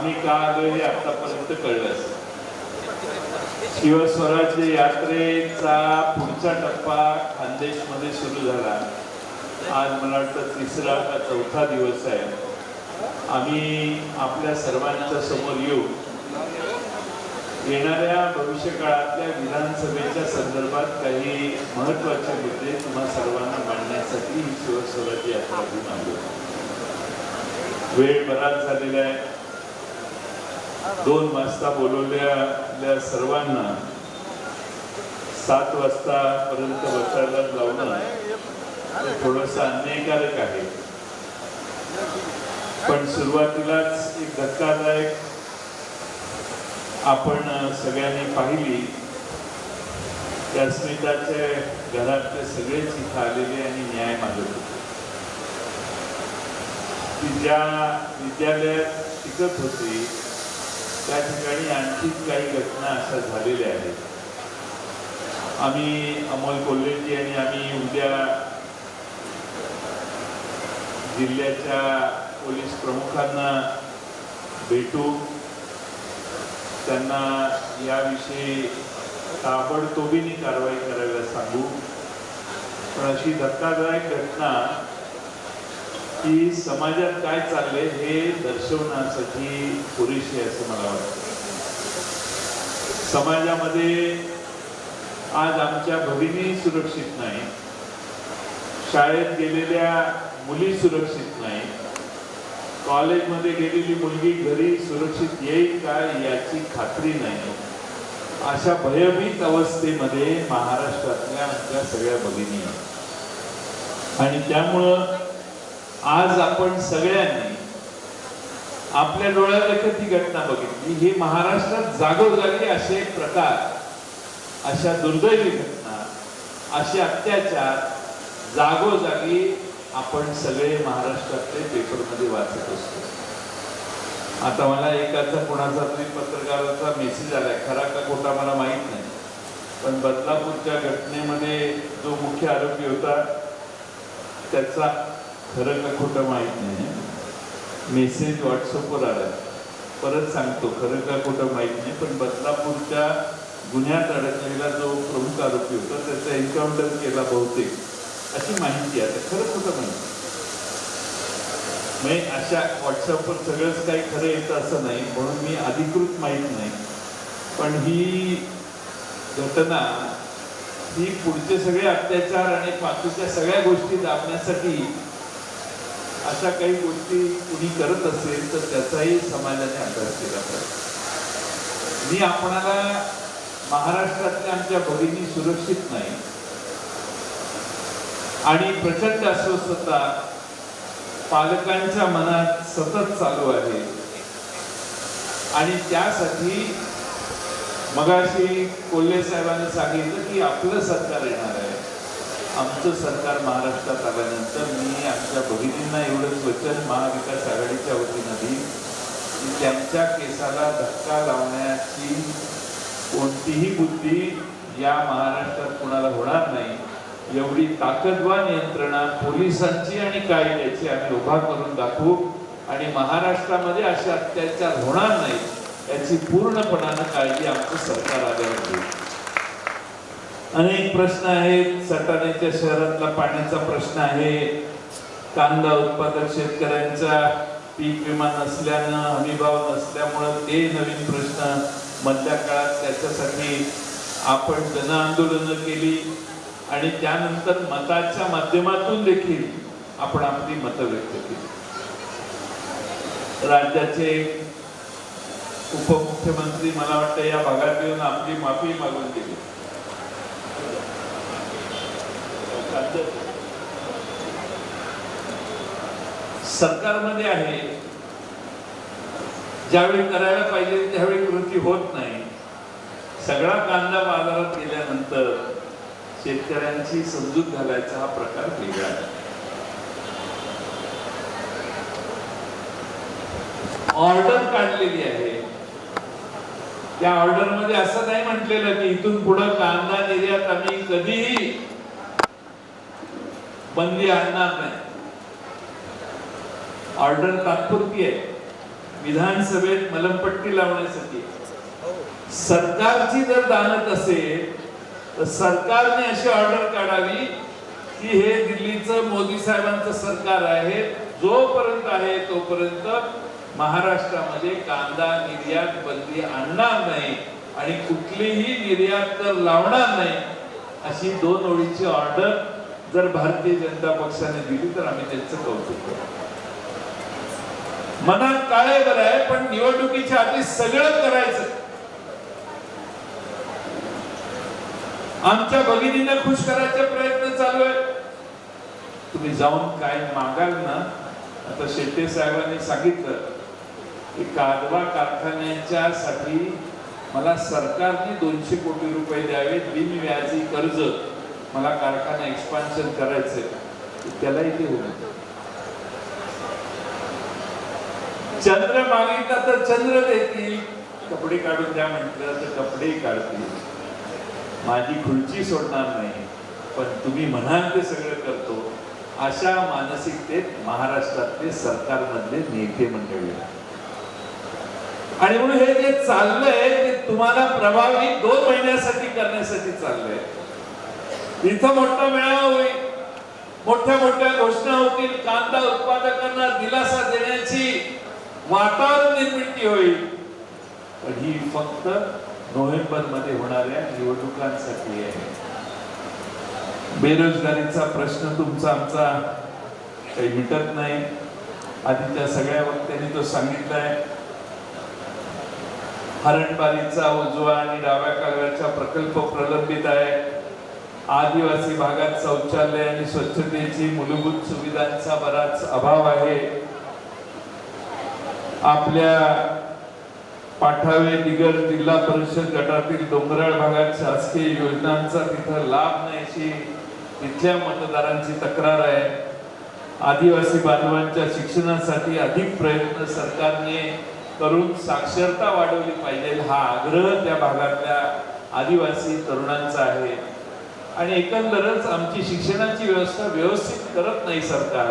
आम्ही का आलो हे आतापर्यंत कळलं शिवस्वराज्य यात्रेचा पुढचा टप्पा खानदेशमध्ये सुरू झाला. आज मला वाटतं तिसरा का चौथा दिवस आहे. आम्ही आपल्या सर्वांच्या समोर येऊ. येणाऱ्या भविष्य काळातल्या विधानसभेच्या संदर्भात काही महत्त्वाचे मुद्दे तुम्हा सर्वांना मांडण्यासाठी ही शिवस्वराज्य यात्रा घेऊन आलो वेळ बराच झालेला आहे. दोन वाजता बोलवलेल्या सर्वांना सात वाजता पर्यंत बसायला लावणं थोडस थोडंसं अन्यायकारक आहे. पण सुरुवातीलाच एक धक्कादायक आपण सगळ्यांनी पाहिली. त्या स्मिताच्या घरातले सगळेच इथं आलेले आणि न्याय मागत होते. ती ज्या विद्यालयात शिकत होती त्या ठिकाणी आणखी काही घटना अशा झालेल्या आहेत. आम्ही अमोल कोल्हेजी आणि आम्ही उद्या जिल्ह्याच्या पोलीस प्रमुखांना भेटू. त्यांना याविषयी ताबडतोबीने कारवाई करायला सांगू. पण अशी धक्कादायक घटना की समाजात काय चाललंय हे दर्शवण्यासाठी पुरेशी असं मला वाटतं समाजामध्ये आज आमच्या भगिनी सुरक्षित नाही शाळेत गेलेल्या मुली सुरक्षित नाही कॉलेजमध्ये गेलेली मुलगी घरी सुरक्षित येईल का याची खात्री नाही अशा भयभीत अवस्थेमध्ये महाराष्ट्रातल्या आमच्या सगळ्या भगिनी आहेत. आणि त्यामुळं आज आपण सगळ्यांनी आपल्या डोळ्याला ती घटना बघितली. ही महाराष्ट्रात जागोजागी असे प्रकार अशा दुर्दैवी घटना असे अत्याचार जागोजागी आपण सगळे महाराष्ट्रातले पेपरमध्ये वाचत असतो. आता मला एकाचा कोणाचा तरी पत्रकाराचा मेसेज आलाय. खरा का खोटा मला माहीत नाही. पण बदलापूरच्या घटनेमध्ये जो मुख्य आरोपी होता त्याचा खरं का खोटं माहीत नाही. मेसेज व्हॉट्सअपवर आला. परत सांगतो खरं का खोटं माहीत नाही पण बदलापूरच्या गुन्ह्यात अडकलेला जो प्रमुख आरोपी होता त्याचा एन्काउंटर केला बहुतेक. अशी माहिती आता खरं खोटं माहिती म्हणजे अशा व्हॉट्सअपवर सगळंच काही खरं येतं असं नाही म्हणून मी अधिकृत माहीत नाही. पण ही घटना ही पुढचे सगळे अत्याचार आणि बाकीच्या सगळ्या गोष्टी दाबण्यासाठी अशा काही गोष्टी कुणी करत असेल तर त्याचाही समाजाने अभ्यास केला पाहिजे. मी आपणाला महाराष्ट्रातल्या आमच्या भगिनी सुरक्षित नाही. आणि प्रचंड अस्वस्थता पालकांच्या मनात सतत चालू आहे. आणि त्यासाठी मगाशी कोल्हे साहेबांनी सांगितलं की आपलं सरकार येणार आहे. आमचं सरकार महाराष्ट्रात आल्यानंतर मी आमच्या भगिनींना एवढंच वचन महाविकास आघाडीच्या वतीनं देईन की त्यांच्या केसाला धक्का लावण्याची कोणतीही बुद्धी या महाराष्ट्रात कुणाला होणार नाही. एवढी ताकदवान यंत्रणा पोलिसांची आणि कायद्याची आम्ही उभा करून दाखवू आणि महाराष्ट्रामध्ये असे अत्याचार होणार नाही याची पूर्णपणानं काळजी आमचं सरकार आल्यावर घेऊ अनेक प्रश्न आहेत. सटाण्याच्या शहरातला पाण्याचा प्रश्न आहे. कांदा उत्पादक शेतकऱ्यांचा पीक विमा नसल्यानं हमीभाव नसल्यामुळं ते नवीन प्रश्न मधल्या काळात त्याच्यासाठी आपण जनआंदोलनं केली आणि त्यानंतर मताच्या माध्यमातून देखील आपण आपली मतं व्यक्त केली. राज्याचे उपमुख्यमंत्री मला वाटतं या भागात येऊन आपली माफी मागून गेली सरकारमध्ये आहे. ज्यावेळी करायला पाहिजे त्यावेळी कृती होत नाही. सगळा कांदा बाजारात गेल्यानंतर शेतकऱ्यांची समजूत घालायचा हा प्रकार वेगळा आहे. ऑर्डर काढलेली आहे. त्या ऑर्डरमध्ये असं नाही म्हटलेलं की इथून पुढे कांदा निर्यात आम्ही कधीही बंदी आणणार नाही. ऑर्डर तात्पुरती आहे. विधानसभेत मलमपट्टी लावण्यासाठी. सरकारची जर दानत असेल तर सरकारने अशी ऑर्डर काढावी की हे दिल्लीचं मोदी साहेबांचं सरकार आहे जोपर्यंत आहे तोपर्यंत महाराष्ट्रामध्ये कांदा निर्यात बंदी आणणार नाही आणि कुठलीही निर्यात तर लावणार नाही अशी दोन ओळीची ऑर्डर जर भारतीय जनता पक्षाने दिली तर आम्ही त्यांचं कौतुक करू. मनात काय बर आहे पण निवडणुकीच्या आधी सगळं करायचं. आमच्या भगिनीने खुश करायचे प्रयत्न चालू आहे तुम्ही जाऊन काय मागाल ना आता शेट्टे साहेबांनी सांगितलं की कादवा कारखान्याच्या साठी मला सरकारने दोनशे कोटी रुपये द्यावेत बिनव्याजी कर्ज. मला कारखाना एक्सपान्शन करायचंय. त्यालाही ते होणार चंद्र मागितला तर चंद्र देतील. कपडे काढून द्या म्हटलं तर कपडेही काढतील. माझी खुर्ची सोडणार नाही. पण तुम्ही म्हणाल ते सगळं करतो. अशा मानसिकतेत महाराष्ट्रातले सरकारमधले नेते मंडळी. आणि म्हणून हे जे चाललंय ते तुम्हाला प्रभावी दोन महिन्यासाठी करण्यासाठी चाललंय. इथं मोठा मेळावा होईल मोठ्या मोठ्या घोषणा होतील. कांदा उत्पादकांना दिलासा देण्याची वातावरण निर्मिती होईल. पण ही फक्त नोव्हेंबरमध्ये होणाऱ्या निवडणुकांसाठी आहे. बेरोजगारीचा प्रश्न तुमचा आमचा काही मिटत नाही. आधीच्या सगळ्या वक्त्यांनी तो सांगितलाय. हरणबारीचा उजवा आणि डाव्या कालव्याचा प्रकल्प प्रलंबित आहे. आदिवासी भागात शौचालय आणि स्वच्छतेची मूलभूत सुविधांचा बराच अभाव आहे. आपल्या पाठावे दिगर जिल्हा परिषद गटातील डोंगराळ भागात शासकीय योजनांचा तिथं लाभ नाही अशी तिथल्या मतदारांची तक्रार आहे. आदिवासी बांधवांच्या शिक्षणासाठी अधिक प्रयत्न सरकारने करून साक्षरता वाढवली पाहिजे हा आग्रह त्या भागातल्या आदिवासी तरुणांचा आहे. आणि एकंदरच आमची शिक्षणाची व्यवस्था व्यवस्थित करत नाही सरकार.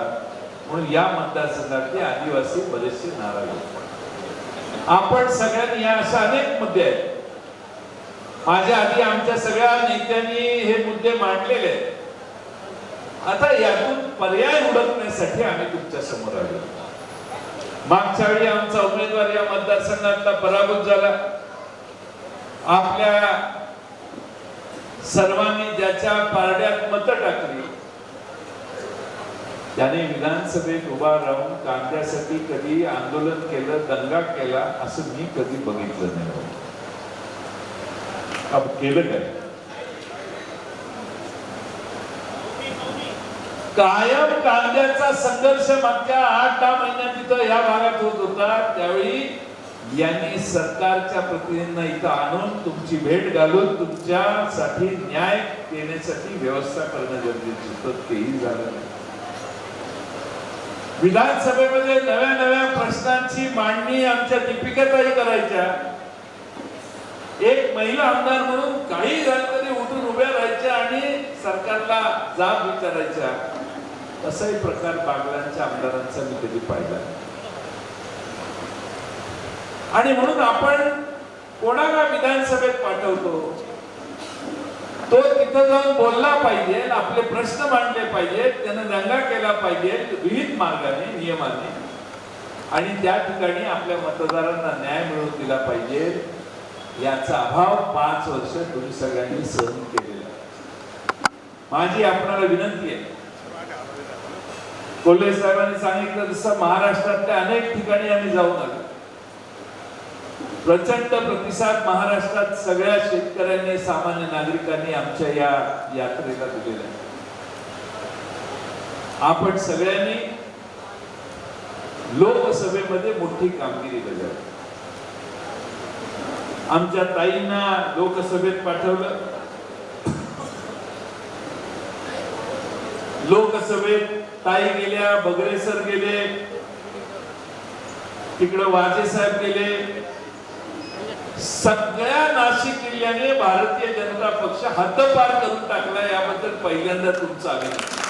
म्हणून या मतदारसंघातले आदिवासी बरेचसे नाराज आहेत. आपण सगळ्यांनी या अशा अनेक मुद्दे आहेत. माझ्या आधी आमच्या सगळ्या नेत्यांनी हे मुद्दे मांडलेले आहेत. आता यातून पर्याय उडकण्यासाठी आम्ही तुमच्यासमोर आलो. मागच्या वेळी आमचा उमेदवार या मतदारसंघातला पराभूत झाला. आपल्या सर्वांनी ज्याच्या पारड्यात मत टाकली त्याने विधानसभेत उभा राहून कांद्यासाठी कधी आंदोलन केलं दंगा केला असं मी कधी बघितलं नाही. अब केलं काय? कायम कांद्याचा संघर्ष मागच्या आठ दहा महिन्यात तिथं या भागात होत होता. त्यावेळी यांनी सरकारच्या प्रतिनिधींना इथं आणून तुमची भेट घालून तुमच्यासाठी न्याय देण्यासाठी व्यवस्था करणं गरजेचं तर तेही झालं नाही. विधानसभेमध्ये नव्या नव्या प्रश्नांची मांडणी आमच्या दीपिकाताई करायच्या. एक महिला आमदार म्हणून काही झालं तरी उठून उभ्या राहायच्या आणि सरकारला जाब विचारायच्या. असाही प्रकार बागलांच्या आमदारांचा मी कधी पाहिला आणि म्हणून आपण कोणाला विधानसभेत पाठवतो? तो तिथं जाऊन बोलला पाहिजे आपले प्रश्न मांडले पाहिजेत त्यानं दंगा केला पाहिजे विविध मार्गाने नियमाने. आणि त्या ठिकाणी आपल्या मतदारांना न्याय मिळवून दिला पाहिजे. याचा अभाव पाच वर्ष तुम्ही सगळ्यांनी सहन केलेला आहे. माझी आपणाला विनंती आहे. कोल्हे साहेबांनी सांगितलं तसं महाराष्ट्रातल्या अनेक ठिकाणी आम्ही जाऊन आलो. प्रचंड प्रतिसाद महाराष्ट्रात सगळ्या शेतकऱ्यांनी सामान्य नागरिकांनी आमच्या या यात्रेला दिलेला आहे. आपण सगळ्यांनी लोकसभेमध्ये मोठी कामगिरी बजावली. आमच्या ताईंना लोकसभेत पाठवलं. लोकसभेत ताई गेल्या बगरेसर गेले तिकडं वाजे साहेब गेले सगळ्या नाशिक जिल्ह्याने भारतीय जनता पक्ष हद्दपार करून टाकला याबद्दल पहिल्यांदा तुमचा अभिनंदन.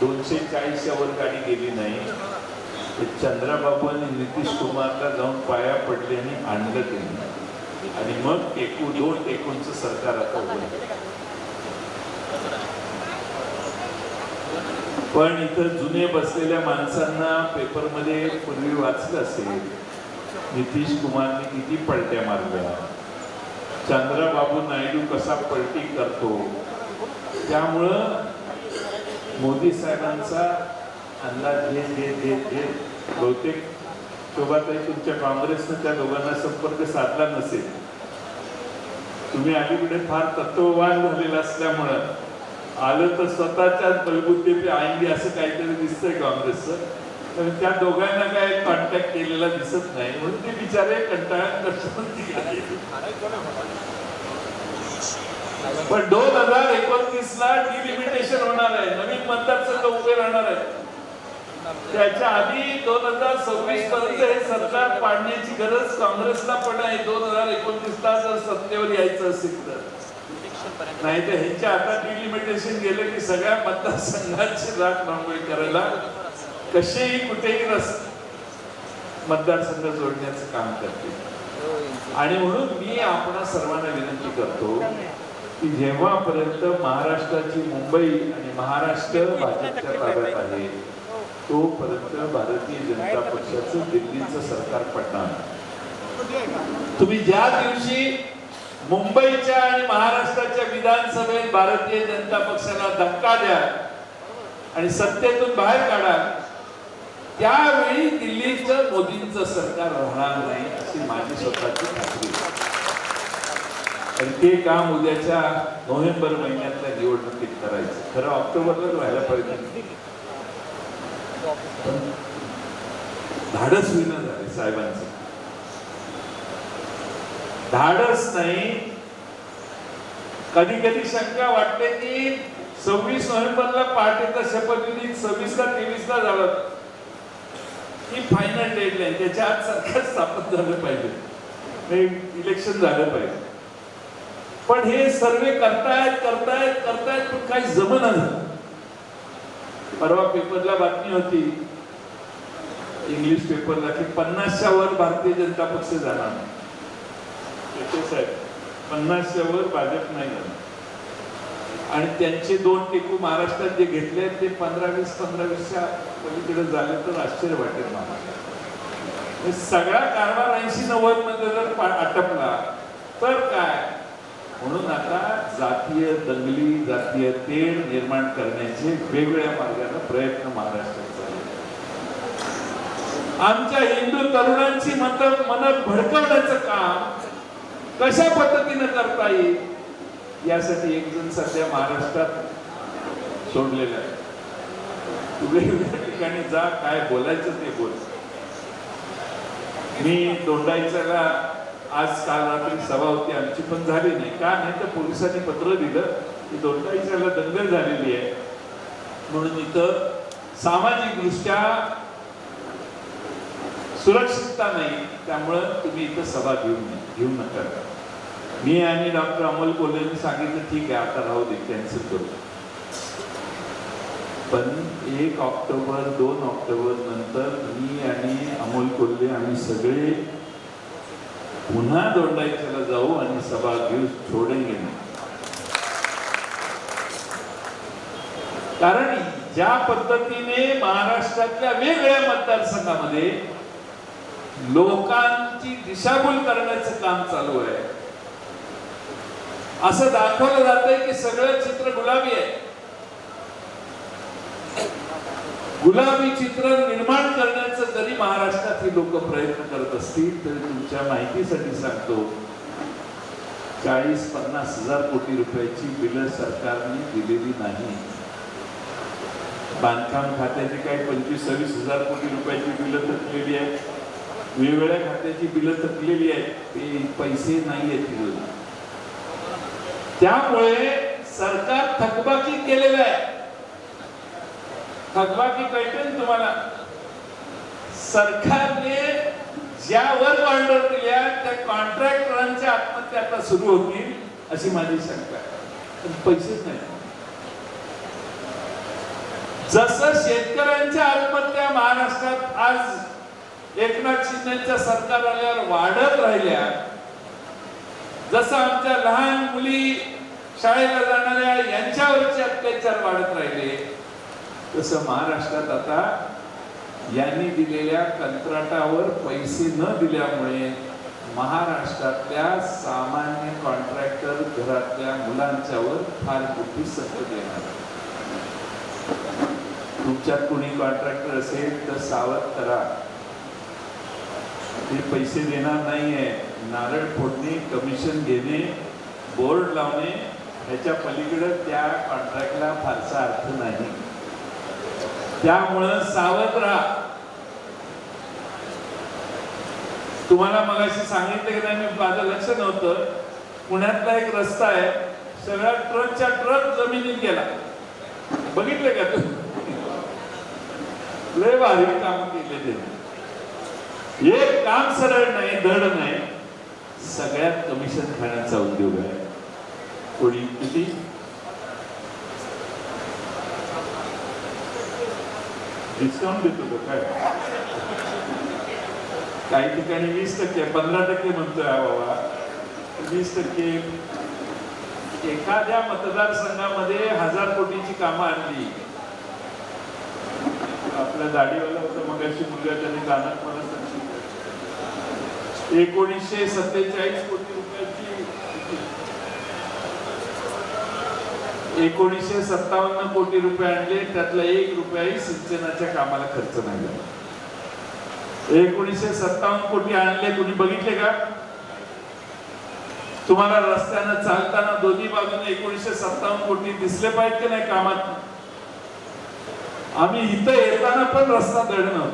दोनशे चाळीसच्या वर गाडी गेली नाही. चंद्राबाबू आणि नितीश कुमारला जाऊन पाया पडले आणि आणलं त्यांनी. आणि मग एकूण दोन एकूणच सरकार आता उभं पण इथं जुने बसलेल्या माणसांना पेपरमध्ये पूर्वी वाचलं असेल. नितीश कुमारनी किती पलट्या मारल्या. चंद्रबाबू नायडू कसा पलटी करतो. त्यामुळं मोदी साहेबांचा अंदाज घेत घेत घेत घेत बहुतेक शोभाताई तुमच्या काँग्रेसनं त्या दोघांना संपर्क साधला नसेल. तुम्ही अलीकडे फार तत्ववान झालेला असल्यामुळं आलं तर स्वतःच्याच बलबुद्धीपे आईंदी असं काहीतरी दिसतंय काँग्रेसचं. तर त्या दोघांना काय कॉन्टॅक्ट केलेला दिसत नाही. म्हणून ते बिचारे कंटाळ्यात कष्टपंती पण दोन हजार एकोणतीस ला डिलिमिटेशन होणार आहे. नवीन मतदारसंघ उभे राहणार आहे त्याच्या आधी दोन हजार सव्वीस पर्यंत हे सरकार पाडण्याची गरज काँग्रेसला पण आहे. दोन हजार एकोणतीस ला जर सत्तेवर यायचं असेल तर. नाही तर ह्यांच्या हातात डिलिमिटेशन गेलं की सगळ्या मतदारसंघाची राख रांगोळी करायला कसेही कुठेही रस मतदारसंघ जोडण्याचं काम करते आणि म्हणून मी आपणा सर्वांना विनंती करतो की जेव्हापर्यंत महाराष्ट्राची मुंबई आणि महाराष्ट्र भाजपच्या ताब्यात आहे तोपर्यंत भारतीय जनता पक्षाचं दिल्लीचं सरकार पडणार तुम्ही ज्या दिवशी मुंबईच्या आणि महाराष्ट्राच्या विधानसभेत भारतीय जनता पक्षाला धक्का द्या आणि सत्तेतून बाहेर काढा त्यावेळी दिल्लीचं मोदींचं सरकार राहणार नाही अशी माझी स्वतःची खात्री. आणि ते काम उद्याच्या नोव्हेंबर महिन्यातल्या निवडणुकीत करायचं. खरं ऑक्टोबरला व्हायला पाहिजे. धाडस विना झाले साहेबांचं. धाडस नाही. कधी कधी शंका वाटते की सव्वीस नोव्हेंबरला पहाटेचा शपथविधी सव्वीस ला तेवीस ला झाला ही फायनल डेडलाईन त्याच्या आत सरकार स्थापन झालं पाहिजे. इलेक्शन झालं पाहिजे. पण हे सर्वे करतायत करतायत करतायत पण काही जमना परवा पेपरला बातमी होती. इंग्लिश पेपरला की पन्नासच्या वर भारतीय जनता पक्ष जाणार. नाही. साहेब. पन्नासच्या वर भाजप नाही आणि त्यांचे दोन टेकू महाराष्ट्रात जे घेतले आहेत ते पंधरा वीस पंधरा वीसच्या पलीकडे झाले तर आश्चर्य वाटेल मला. सगळा कारभार ऐंशी नव्वदमध्ये जर आटपला तर काय? म्हणून आता जातीय दंगली जातीय तेढ निर्माण करण्याचे वेगवेगळ्या मार्गाने प्रयत्न महाराष्ट्रात आमच्या हिंदू तरुणांची मत मनात भडकवण्याचं काम कशा पद्धतीने करता येईल? यासाठी एक जण सध्या महाराष्ट्रात सोडलेला आहे वेगवेगळ्या ठिकाणी जा काय बोलायचं ते बोल. मी दोंडाईच्याला आज काल रात्री सभा होती आमची पण झाली नाही. का? नाही तर पोलिसांनी पत्र दिलं की दोंडाईच्याला दंगल झालेली आहे. म्हणून इथं सामाजिकदृष्ट्या सुरक्षितता नाही. त्यामुळं तुम्ही इथं सभा घेऊ नये घेऊ नका. मी आणि डॉक्टर अमोल कोल्हेंनी सांगितलं ठीक आहे आता राहू दे कॅन्सल करू पण एक ऑक्टोबर दोन ऑक्टोबर नंतर मी आणि अमोल कोल्हे आम्ही सगळे पुन्हा दोंडायच्याला जाऊ आणि सभा घेऊ सोडेंगे कारण ज्या पद्धतीने महाराष्ट्रातल्या वेगवेगळ्या मतदारसंघामध्ये लोकांची दिशाभूल करण्याचं काम चालू आहे असं दाखवलं जातंय की सगळं चित्र गुलाबी आहे. गुलाबी चित्र निर्माण करण्याचं जरी महाराष्ट्रातली लोक प्रयत्न करत असतील तरी तुमच्या माहितीसाठी सांगतो चाळीस पन्नास हजार कोटी रुपयाची बिलं सरकारने दिलेली नाही. बांधकाम खात्याची काही पंचवीस सव्वीस हजार कोटी रुपयाची बिलं थकलेली आहेत. वेगवेगळ्या खात्याची बिलं थकलेली आहेत. ते पैसे नाही आहेत तिथं. त्यामुळे सरकार थकबाकी केलेलं आहे. थकबाकी कळते ना तुम्हाला? सरकारने ज्या वर्क ऑर्डर दिल्या त्या कॉन्ट्रॅक्टरांच्या आत्महत्या आता सुरू होतील अशी माझी शंका आहे. पैसेच नाही. जसं शेतकऱ्यांच्या आत्महत्या महाराष्ट्रात आज एकनाथ शिंदेच्या सरकार आल्यावर वाढत राहिल्या जसं आमच्या लहान मुली शाळेला जाणाऱ्या यांच्यावरचे अत्याचार वाढत राहिले तसं महाराष्ट्रात आता यांनी दिलेल्या कंत्राटावर पैसे न दिल्यामुळे महाराष्ट्रातल्या सामान्य कॉन्ट्रॅक्टर घरातल्या मुलांच्यावर फार मोठी सतत येणार तुमच्यात कुणी कॉन्ट्रॅक्टर असेल तर सावध करा. ते पैसे देणार नाहीये. नारळ फोडणे कमिशन घेणे बोर्ड लावणे ह्याच्या पलीकडं त्या कॉन्ट्रॅक्टला फारसा अर्थ नाही. त्यामुळं सावध राहा. तुम्हाला मगाशी सांगितलं की नाही मी माझं लक्ष नव्हतं. पुण्यातला एक रस्ता आहे. सगळ्या ट्रकच्या ट्रक जमिनीत गेला. बघितलं का तू? लय भारी काम केले ते एक काम सरळ नाही धड नाही. सगळ्यात कमिशन खाण्याचा उद्योग आहे. कोणी किती? डिस्काउंट देतो का काय? काही ठिकाणी वीस टक्के पंधरा टक्के म्हणतोय हा बाबा. वीस टक्के. एखाद्या मतदारसंघामध्ये हजार कोटीची कामं आणली. आपल्या दाढीवाला होता मग अशी मुलगा त्याने कानात मला एकोणीसशे सत्तेचाळीस कोटी रुपयाची एकोणीसशे सत्तावन्न कोटी रुपये आणले त्यातला एक रुपयाही सिंचनाच्या कामाला खर्च नाही झाला. एकोणीसशे सत्तावन्न कोटी आणले कोणी बघितले का? तुम्हाला रस्त्यानं चालताना दोन्ही बाजूने एकोणीसशे सत्तावन्न कोटी दिसले पाहिजे की नाही कामात? आम्ही इथं येताना पण रस्ता दळणं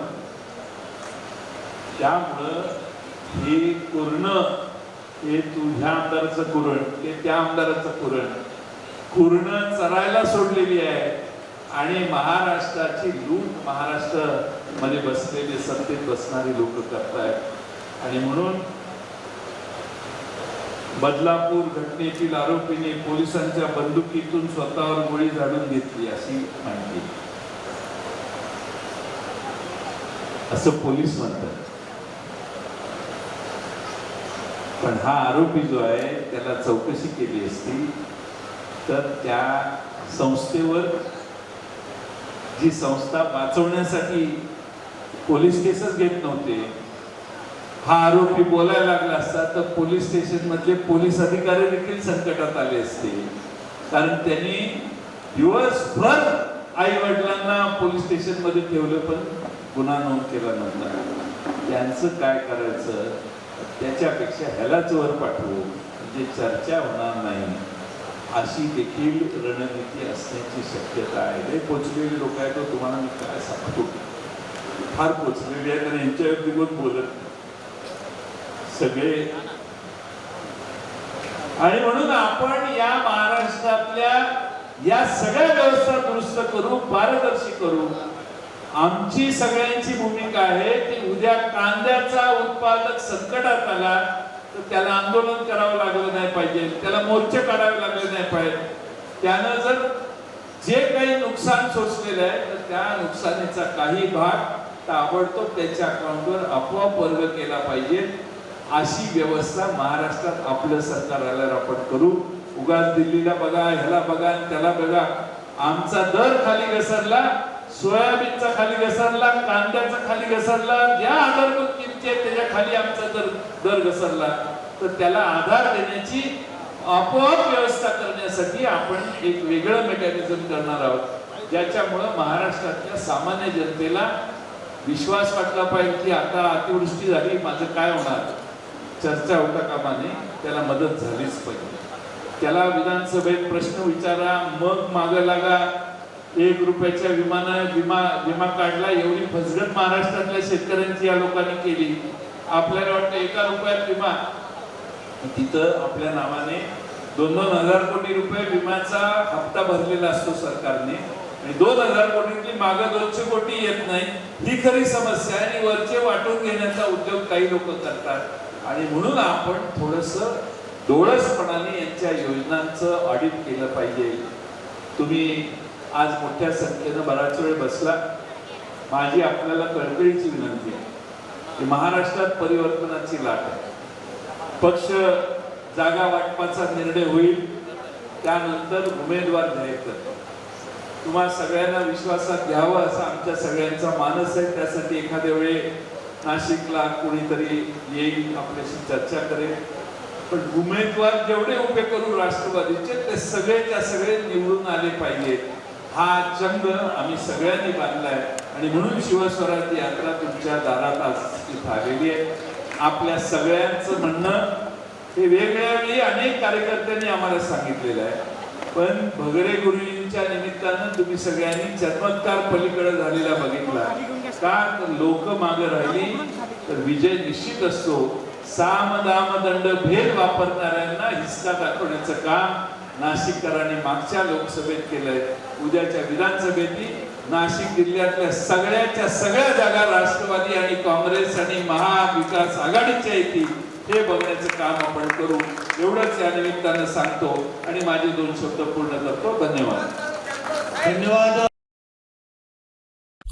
त्यामुळं हे कुरण हे तुझ्या आमदाराचं कुरण ते त्या आमदाराचं कुरण. कुर्ण चरायला सोडलेली आहे आणि महाराष्ट्राची लूट महाराष्ट्रमध्ये बसलेले सत्तेत बसणारे लोक करतायत. आणि म्हणून बदलापूर घटनेतील आरोपीने पोलिसांच्या बंदुकीतून स्वतःवर गोळी झाडून घेतली अशी माहिती. असं पोलीस म्हणतात. पण हा आरोपी जो आहे त्याला चौकशी केली असती तर त्या संस्थेवर जी संस्था वाचवण्यासाठी पोलीस केसच घेत नव्हते. हा आरोपी बोलायला लागला असता तर पोलीस स्टेशनमधले पोलीस अधिकारी देखील संकटात आले असते. कारण त्यांनी दिवसभर आई वडिलांना पोलीस स्टेशनमध्ये ठेवलं पण गुन्हा नोंद केला नव्हता. त्यांचं काय करायचं? त्याच्यापेक्षा ह्यालाच वर पाठवू. म्हणजे चर्चा होणार नाही. अशी देखील रणनीती असण्याची शक्यता आहे. लय पोचलेले लोक आहेत हो, तुम्हाला मी काय सांगतो? फार पोचलेले आहेत आणि यांच्यावरती विरुद्ध बोलत सगळे आणि म्हणून आपण या महाराष्ट्रातल्या या सगळ्या व्यवस्था दुरुस्त करू पारदर्शी करू. आमची सगळ्यांची भूमिका आहे की उद्या कांद्याचा उत्पादक संकटात आला तर त्याला आंदोलन करावं लागलं नाही पाहिजे त्याला मोर्चे काढावे लागले नाही पाहिजे. त्यानं जर जे काही नुकसान सोसलेलं आहे तर त्या नुकसानीचा काही भाग ताबडतोब त्याच्या अकाउंटवर आपोआप वर्ग केला पाहिजे. अशी व्यवस्था महाराष्ट्रात आपलं सरकार आल्यावर आपण करू. उगाच दिल्लीला बघा ह्याला बघा त्याला बघा. आमचा दर खाली घसरला सोयाबीनचा खाली घसरला कांद्याचा खाली घसरला ज्या आधारभूत किमती आहेत त्याच्याखाली आमचा दर दर घसरला. तर त्याला आधार देण्याची आपोआप व्यवस्था करण्यासाठी आपण एक वेगळं मेकॅनिझम करणार आहोत. ज्याच्यामुळं महाराष्ट्रातल्या सामान्य जनतेला विश्वास वाटला पाहिजे की आता अतिवृष्टी झाली माझं काय होणार? चर्चा होता कामाने त्याला मदत झालीच पाहिजे. त्याला विधानसभेत प्रश्न विचारा मग मागं लागा. एक रुपयाच्या विमान विमा विमा काढला एवढी फसगत महाराष्ट्रातल्या शेतकऱ्यांची या लोकांनी केली. आपल्याला वाटतं एका रुपयात विमा. तिथं आपल्या नावाने दोन दोन हजार कोटी रुपये विम्याचा हप्ता भरलेला असतो सरकारने. आणि दोन हजार कोटीतली मागं दोनशे कोटी येत नाही. ही खरी समस्या आहे आणि वरचे वाटून घेण्याचा उद्योग काही लोक करतात. आणि म्हणून आपण थोडस डोळसपणाने यांच्या योजनांचं ऑडिट केलं पाहिजे. तुम्ही आज मोठ्या संख्येनं बराच वेळ बसला. माझी आपल्याला कळकळीची विनंती आहे. की महाराष्ट्रात परिवर्तनाची लाट आहे. पक्ष जागा वाटपाचा निर्णय होईल. त्यानंतर उमेदवार जाहीर करतो तुम्हा सगळ्यांना विश्वासात घ्यावं असा आमच्या सगळ्यांचा मानस आहे. त्यासाठी एखाद्या वेळे नाशिकला कोणीतरी येईल आपल्याशी चर्चा करेल. पण उमेदवार जेवढे उभे करू राष्ट्रवादीचे ते सगळेच्या सगळे निवडून आले पाहिजेत. हा चंग आम्ही सगळ्यांनी बांधलाय. आणि म्हणून शिवस्वराज्य यात्रा तुमच्या दारात आज इथं आलेली आहे. आपल्या सगळ्यांचं म्हणणं हे वेगळ्या वेळी अनेक कार्यकर्त्यांनी आम्हाला सांगितलेलं आहे. पण भगरे गुरुजींच्या निमित्तानं तुम्ही सगळ्यांनी चमत्कार पलीकडे झालेला बघितला. का लोक मागे राहिली तर विजय निश्चित असतो. साम दाम दंड भेद वापरणाऱ्यांना हिस्सा दाखवण्याचं काम नाशिककरांनी मागच्या लोकसभेत केलंय. उद्याच्या विधानसभेतही नाशिक जिल्ह्यातल्या सगळ्याच्या सगळ्या जागा राष्ट्रवादी आणि काँग्रेस आणि महाविकास आघाडीच्या येतील हे बघण्याचं काम आपण करू. एवढंच या निमित्तानं सांगतो आणि माझे दोन शब्द पूर्ण करतो. धन्यवाद. धन्यवाद.